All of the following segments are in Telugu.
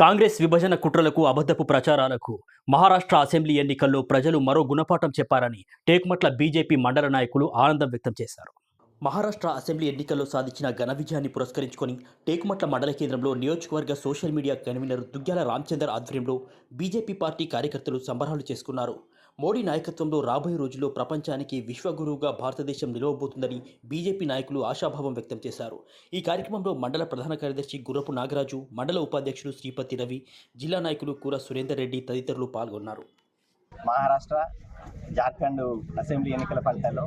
కాంగ్రెస్ విభజన కుట్రలకు అబద్ధపు ప్రచారాలకు మహారాష్ట్ర అసెంబ్లీ ఎన్నికల్లో ప్రజలు మరో గుణపాఠం చెప్పారని టేక్మట్ల బీజేపీ మండల నాయకులు ఆనందం వ్యక్తం చేశారు. మహారాష్ట్ర అసెంబ్లీ ఎన్నికల్లో సాధించిన ఘన విజయాన్ని పురస్కరించుకొని టేకుమట్ల మండల కేంద్రంలో నియోజకవర్గ social media convener Duggyala Ramachander ఆధ్వర్యంలో బీజేపీ పార్టీ కార్యకర్తలు సంబరాలు చేసుకున్నారు. మోడీ నాయకత్వంలో రాబోయే రోజుల్లో ప్రపంచానికి విశ్వగురువుగా భారతదేశం నిలవబోతుందని బీజేపీ నాయకులు ఆశాభావం వ్యక్తం చేశారు. ఈ కార్యక్రమంలో మండల ప్రధాన కార్యదర్శి గుర్రపు నాగరాజు మండల ఉపాధ్యక్షుడు శ్రీపతి రవి జిల్లా నాయకులు కూర సురేందర్ రెడ్డి తదితరులు పాల్గొన్నారు. మహారాష్ట్ర జార్ఖండ్ అసెంబ్లీ ఎన్నికల ఫలితాల్లో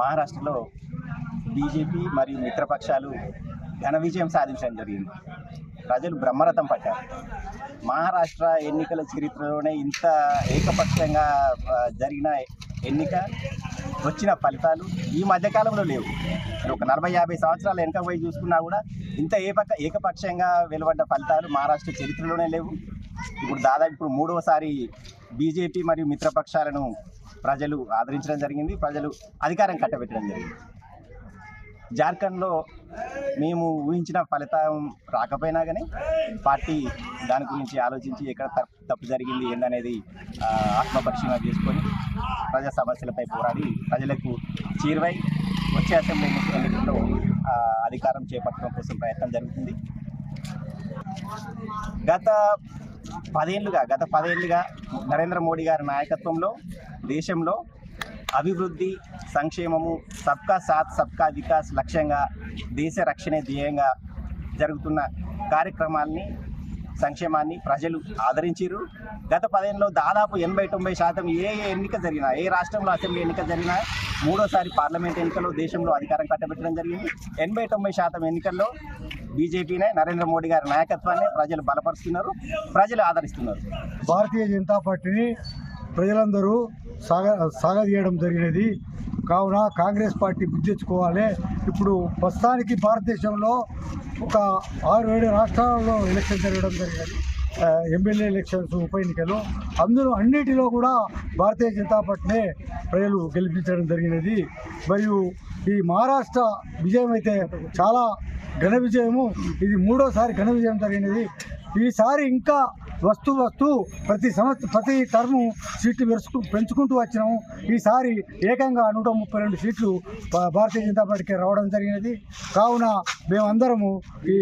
మహారాష్ట్రలో బీజేపీ మరియు మిత్రపక్షాలు ఘన విజయం సాధించడం జరిగింది. ప్రజలు బ్రహ్మరథం పట్టారు. మహారాష్ట్ర ఎన్నికల చరిత్రలోనే ఇంత ఏకపక్షంగా జరిగిన ఎన్నిక వచ్చిన ఫలితాలు ఈ మధ్యకాలంలో లేవు. ఒక నలభై యాభై సంవత్సరాలు వెనక పోయి చూసుకున్నా కూడా ఇంత ఏపక ఏకపక్షంగా వెలువడ్డ ఫలితాలు మహారాష్ట్ర చరిత్రలోనే లేవు. ఇప్పుడు దాదాపు ఇప్పుడు మూడవసారి బీజేపీ మరియు మిత్రపక్షాలను ప్రజలు ఆదరించడం జరిగింది. ప్రజలు అధికారం కట్టబెట్టడం జరిగింది. జార్ఖండ్లో మేము ఊహించిన ఫలితం రాకపోయినా కానీ పార్టీ దాని గురించి ఆలోచించి ఎక్కడ తప్పు తప్పు జరిగింది ఏందనేది ఆత్మపరిశీలన చేసుకొని ప్రజా సమస్యలపై పోరాడి ప్రజలకు చేరువై వచ్చే అసెంబ్లీ ఎన్నికల్లో అధికారం చేపట్టడం కోసం ప్రయత్నం జరుగుతుంది. గత పదేళ్ళుగా గత పదేళ్ళుగా నరేంద్ర మోడీ గారి నాయకత్వంలో దేశంలో అభివృద్ధి సంక్షేమము సబ్కా సాత్ సబ్కా వికాస్ లక్ష్యంగా దేశ రక్షణే ధ్యేయంగా జరుగుతున్న కార్యక్రమాల్ని సంక్షేమాన్ని ప్రజలు ఆదరించారు గత పదేళ్ళలో దాదాపు ఎనభై తొంభై శాతం ఏ ఏ ఎన్నిక జరిగినా ఏ రాష్ట్రంలో అసెంబ్లీ ఎన్నిక జరిగినా మూడోసారి పార్లమెంట్ ఎన్నికల్లో దేశంలో అధికారం కట్టబెట్టడం జరిగింది. ఎనభై తొంభై శాతం ఎన్నికల్లో బీజేపీనే నరేంద్ర మోడీ గారి నాయకత్వాన్ని ప్రజలు బలపరుస్తున్నారు ప్రజలు ఆదరిస్తున్నారు. భారతీయ జనతా పార్టీని ప్రజలందరూ సాగ సాగదీయడం జరిగినది. కావున కాంగ్రెస్ పార్టీ గుర్తించుకోవాలి ఇప్పుడు ప్రస్తుతానికి భారతదేశంలో ఒక ఆరు ఏడు రాష్ట్రాలలో ఎలక్షన్ జరగడం జరిగినది ఎమ్మెల్యే ఎలక్షన్స్ ఉప ఎన్నికలు. అందులో అన్నిటిలో కూడా భారతీయ జనతా పార్టీనే ప్రజలు గెలిపించడం జరిగినది. మరియు ఈ మహారాష్ట్ర విజయం అయితే చాలా ఘన విజయము. ఇది మూడోసారి ఘన విజయం జరిగినది. ఈసారి ఇంకా వస్తూ వస్తూ ప్రతి సంవత్సరం ప్రతి టర్ము సీట్లు పెరుచుకు పెంచుకుంటూ వచ్చినాము. ఈసారి ఏకంగా నూట ముప్పై రెండు సీట్లు భారతీయ జనతా పార్టీకి రావడం జరిగినది. కావున మేమందరము ఈ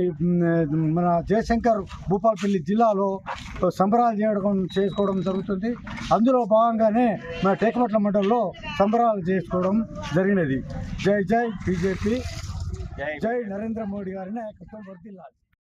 మన జయశంకర్ భూపాలపల్లి జిల్లాలో సంబరాలు చేయడం చేసుకోవడం జరుగుతుంది. అందులో భాగంగానే మన టేకమట్ల మండలంలో సంబరాలు చేసుకోవడం జరిగినది. జై జై బీజేపీ. జై నరేంద్ర మోడీ గారిని నాయకత్వం వర్దిల్లాలి